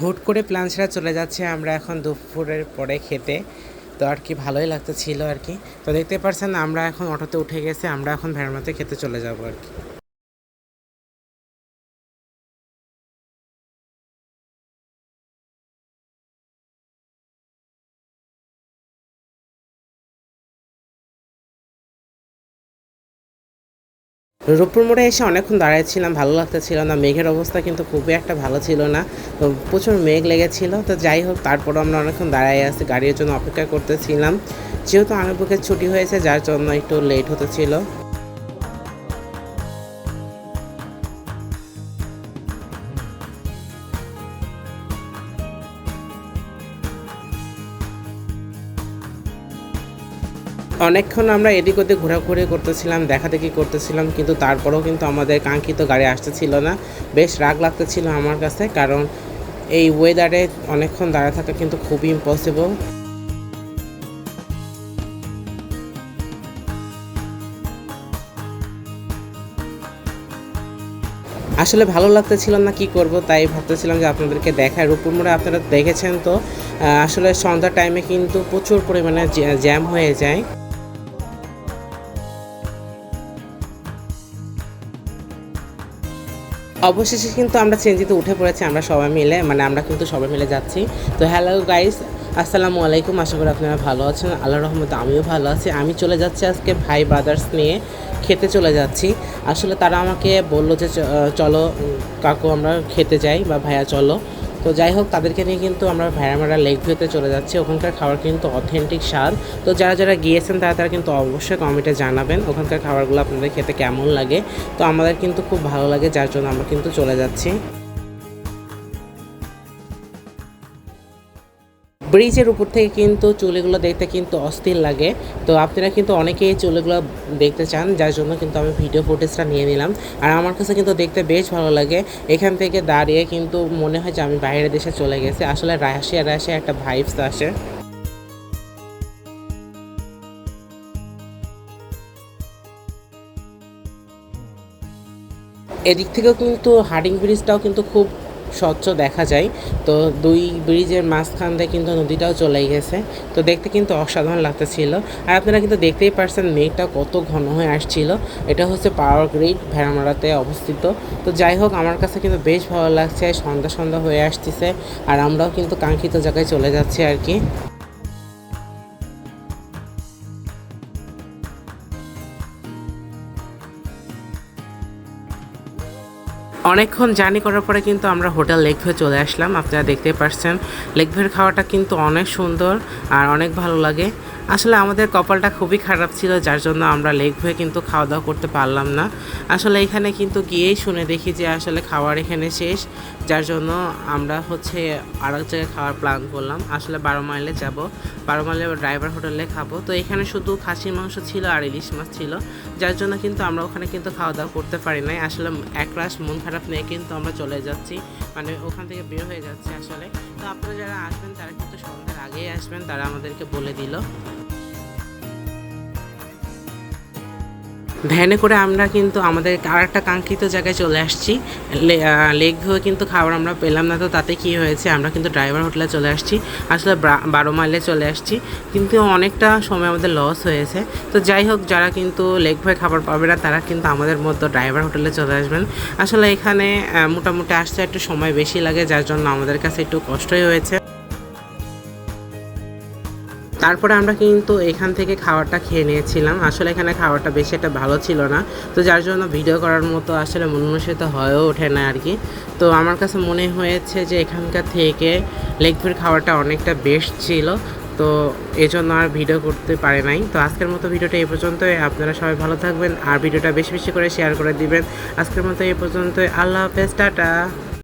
হুট করে প্ল্যান সেরা চলে যাচ্ছে আমরা এখন দুপুরের পরে খেতে। তো আর কি ভালোই লাগতেছিল আর কি। তো দেখতে পারছেন আমরা এখন অটোতে উঠে গেছে, আমরা এখন ভেড়ার ভেড়মাতে খেতে চলে যাব আর কি। রূপপুর মোড়ে এসে অনেকক্ষণ দাঁড়াইছিলাম, ভালো লাগতেছিল না। মেঘের অবস্থা কিন্তু খুবই একটা ভালো ছিল না। তো প্রচুর মেঘ লেগেছিল। তো যাই হোক, তারপরও আমরা অনেকক্ষণ দাঁড়াই আছি, গাড়ির জন্য অপেক্ষা করতেছিলাম। যেহেতু আনুপুকের ছুটি হয়েছে, যার জন্য একটু লেট হতেছিল। অনেকক্ষণ আমরা এদিক ওদিক ঘোরাঘুরি করতেছিলাম দেখা দেখি করতেছিলাম, কিন্তু তারপরেও কিন্তু আমাদের কাঙ্ক্ষিত গাড়ি আসতেছিল না। বেশ রাগ লাগতেছিল আমার কাছে, কারণ এই ওয়েদারে অনেকক্ষণ দাঁড়া থাকা কিন্তু খুবই ইম্পসিবল আসলে ভালো লাগতেছিল না কি করব, তাই ভাবতেছিলাম যে আপনাদেরকে দেখায়। রূপপুর মোড়ে আপনারা দেখেছেন তো আসলে সন্ধ্যার টাইমে কিন্তু প্রচুর পরিমাণে জ্যা- জ্যাম হয়ে যায়। অবশেষে কিন্তু আমরা চেঞ্জিতে উঠে পড়েছি, আমরা সবাই মিলে মানে আমরা কিন্তু সবাই মিলে যাচ্ছি। তো হ্যালো গাইস আসসালামু আলাইকুম, আশা করি আপনারা ভালো আছেন আল্লাহ রহমত আমিও ভালো আছি। আমি চলে যাচ্ছি আজকে ভাই ব্রাদার্স নিয়ে খেতে চলে যাচ্ছি। আসলে তারা আমাকে বলল যে চলো কাকু আমরা খেতে যাই বা ভাইয়া চলো। তো যাই হোক, তাদেরকে নিয়ে কিন্তু আমরা ভেড়ামারা লেক ভিউতে চলে যাচ্ছি। ওখানকার খাবার কিন্তু অথেন্টিক স্বাদ। তো যারা যারা গিয়েছেন, তারা তারা কিন্তু অবশ্যই কমেন্টে জানাবেন ওখানকার খাবারগুলো আপনাদের খেতে কেমন লাগে। তো আমাদের কিন্তু খুব ভালো লাগে, যার জন্য আমরা কিন্তু চলে যাচ্ছি। ব্রিজের উপর থেকে কিন্তু চুলিগুলো দেখতে কিন্তু অস্থির লাগে। তো আপনারা কিন্তু অনেকেই চুলিগুলো দেখতে চান, যার জন্য কিন্তু আমি ভিডিও ফুটেজটা নিয়ে নিলাম। আর আমার কাছে কিন্তু দেখতে বেশ ভালো লাগে। এখান থেকে দাঁড়িয়ে কিন্তু মনে হয় যে আমি বাইরের দেশে চলে গেছি। আসলে রাশিয়া রাশিয়া একটা ভাইবস আসে। এদিক থেকেও কিন্তু হার্ডিং ব্রিজটাও কিন্তু খুব স্বচ্ছ দেখা যায়। তো দুই ব্রিজের মাঝখান দিয়ে কিন্তু নদীটাও চলে গেছে। তো দেখতে কিন্তু অসাধারণ লাগতেছিল। আর আপনারা কিন্তু দেখতেই পারছেন মেঘটা কত ঘন হয়ে আসছিল। এটা হচ্ছে পাওয়ার গ্রিড ভেড়ামারাতে অবস্থিত। তো যাই হোক, আমার কাছে কিন্তু বেশ ভালো লাগছে। সন্ধ্যা সন্ধ্যা হয়ে আসতেছে। আর আমরাও কিন্তু কাঙ্ক্ষিত জায়গায় চলে যাচ্ছি আর কি। অনেকক্ষণ জার্নি করার পরে কিন্তু আমরা হোটেল লেক ভিউ চলে আসলাম। আপনারা দেখতে পাচ্ছেন লেক ভিউর খাওয়াটা কিন্তু অনেক সুন্দর আর অনেক ভালো লাগে। আসলে আমাদের কপালটা খুবই খারাপ ছিল, যার জন্য আমরা লেক ভিউ কিন্তু খাওয়া দাওয়া করতে পারলাম না। আসলে এখানে কিন্তু গিয়েই শুনে দেখি যে আসলে খাওয়ার এখানে শেষ, যার জন্য আমরা হচ্ছে আর এক জায়গায় খাওয়ার প্ল্যান করলাম। আসলে বারো মাইলে যাব, বারো মাইলে ড্রাইভার হোটেলে খাব। তো এখানে শুধু খাসির মাংস ছিল আর ইলিশ মাছ ছিল, যার জন্য কিন্তু আমরা ওখানে কিন্তু খাওয়া দাওয়া করতে পারি নাই। আসলে এক একরাশ মন খারাপ নিয়ে কিন্তু আমরা চলে যাচ্ছি মানে ওখান থেকে বের হয়ে যাচ্ছি আসলে। তো আপনারা যারা আসবেন, তারা কিন্তু সন্ধ্যার আগেই আসবেন, তারা আমাদেরকে বলে দিল। ভ্যানে করে আমরা কিন্তু আমাদের আর একটা কাঙ্ক্ষিত জায়গায় চলে আসছি। লেক ভিউ কিন্তু খাবার আমরা পেলাম না, তো তাতে কি হয়েছে? আমরা কিন্তু ড্রাইভার হোটেলে চলে আসছি। আসলে বারো মাইলে চলে আসছি। কিন্তু অনেকটা সময় আমাদের লস হয়েছে। তো যাই হোক, যারা কিন্তু লেক ভিউ খাবার পাবে না, তারা কিন্তু আমাদের মতো ড্রাইভার হোটেলে চলে আসবেন। আসলে এখানে মোটামুটি আসতে একটু সময় বেশি লাগে, যার জন্য আমাদের কাছে একটু কষ্টই হয়েছে। তারপরে আমরা কিন্তু এখান থেকে খাবারটা খেয়ে নিয়েছিলাম। আসলে এখানে খাবারটা বেশি একটা ভালো ছিল না। তো যার জন্য ভিডিও করার মতো আসলে মনমোষিত হয়েও ওঠে না আর কি। তো আমার কাছে মনে হয়েছে যে এখানকার থেকে লেগফির খাবারটা অনেকটা বেস্ট ছিল। তো এই জন্য আর ভিডিও করতে পারে নাই। তো আজকের মতো ভিডিওটা এই পর্যন্তই। আপনারা সবাই ভালো থাকবেন আর ভিডিওটা বেশি বেশি করে শেয়ার করে দিবেন। আজকের মতো এই পর্যন্তই। আল্লাহ হাফেজ, টাটা।